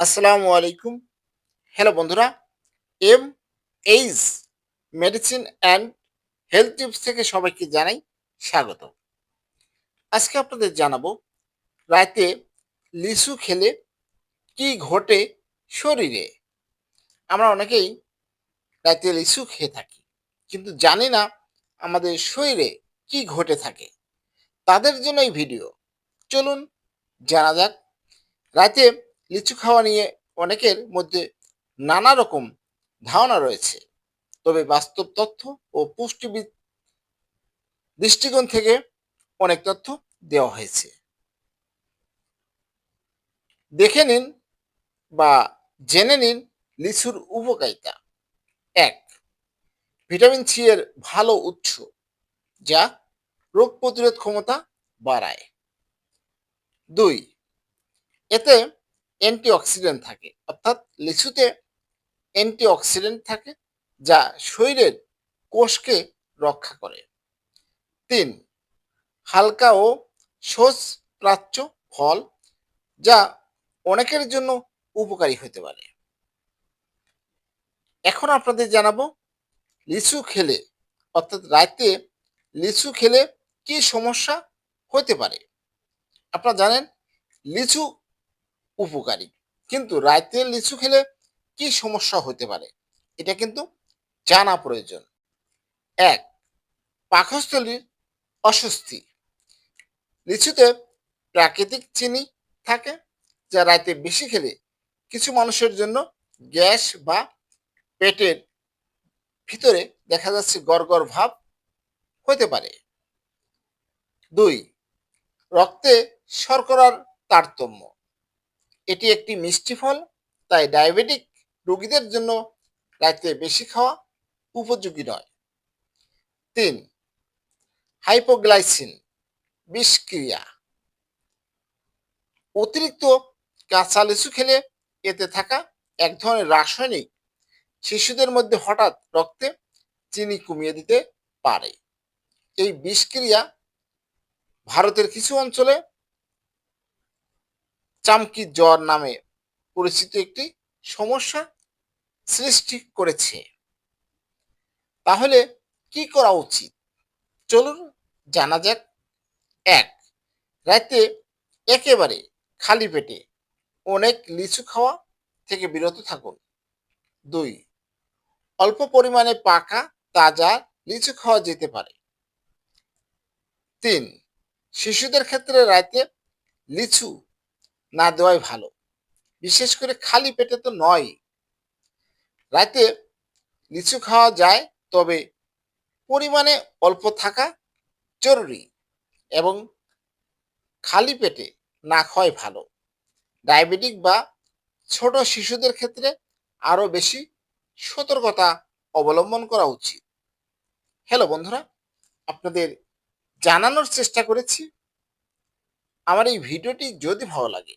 আসসালামু আলাইকুম। হ্যালো বন্ধুরা M H medicine and health tips থেকে সবাইকে জানাই স্বাগত আজকে আপনাদের জানাব, রাতে লিচু খেলে কি ঘটে শরীরে? আমরা অনেকেই রাতে লিচু খেয়ে থাকি, কিন্তু জানি না আমাদের শরীরে কি ঘটে থাকে। তাদের জন্য এই ভিডিও। চলুন জানা যাক, রাতে লিচু খাওয়া নিয়ে অনেকের মধ্যে নানা রকম ধারণা রয়েছে। তবে বাস্তব তথ্য ও পুষ্টিবিদ দৃষ্টিকোণ থেকে অনেক তথ্য দেওয়া হয়েছে। দেখে নিন বা জেনে নিন লিচুর উপকারিতা। এক, ভিটামিন সি এর ভালো উৎস, যা রোগ প্রতিরোধ ক্ষমতা বাড়ায়। দুই, এতে অ্যান্টিঅক্সিডেন্ট থাকে। অর্থাৎ লিচুতে অ্যান্টিঅক্সিডেন্ট থাকে, যা শরীরের কোষকে রক্ষা করে। তিন, হালকা ও সোজ প্রাচ্য ফল, যা অনেকের জন্য উপকারী হতে পারে। এখন আপনাদের জানাব, লিচু খেলে, অর্থাৎ রাতে লিচু খেলে কি সমস্যা হতে পারে? আপনারা জানেন, লিচু উপকারী। কিন্তু রাতে লিচু খেলে কি সমস্যা হতে পারে? এটা কিন্তু জানা প্রয়োজন। এক, পাকস্থলীর অস্বস্তি। লিচুতে প্রাকৃতিক চিনি থাকে, যা রাতে বেশি খেলে কিছু মানুষের জন্য গ্যাস বা পেটের ভিতরে দেখা যাচ্ছে গড়গড় ভাব হতে পারে। দুই, রক্তে শর্করার তারতম্য। এটি একটি মিষ্টি ফল, তাই ডায়াবেটিক রোগীদের জন্য রাতে বেশি খাওয়া উপযোগী নয়। তিন, হাইপোগ্লাইসিন, বিষক্রিয়া। অতিরিক্ত কাঁচা লিচু খেলে এতে থাকা এক ধরনের রাসায়নিক শিশুদের মধ্যে হঠাৎ রক্তে চিনি কমিয়ে দিতে পারে। এই বিষক্রিয়া ভারতের কিছু অঞ্চলে চামকি জ্বর নামে পরিচিত একটি সমস্যা সৃষ্টি করেছে। তাহলে কি করা উচিত? চলুন জানা যাক। এক, রাতে একেবারে খালি পেটে অনেক লিচু খাওয়া থেকে বিরত থাকুন। দুই, অল্প পরিমাণে পাকা, তাজা লিচু খাওয়া যেতে পারে। তিন, শিশুদের ক্ষেত্রে রাতে লিচু না দেওয়াই ভালো। বিশেষ করে খালি পেটে তো নয় রাতে লিচু খাওয়া যায়, তবে পরিমাণে অল্প থাকা জরুরি এবং খালি পেটে না খাওয়াই ভালো। ডায়াবেটিক বা ছোট শিশুদের ক্ষেত্রে আরও বেশি সতর্কতা অবলম্বন করা উচিত। হ্যালো বন্ধুরা, আপনাদের জানানোর চেষ্টা করেছি। আমার এই ভিডিওটি যদি ভালো লাগে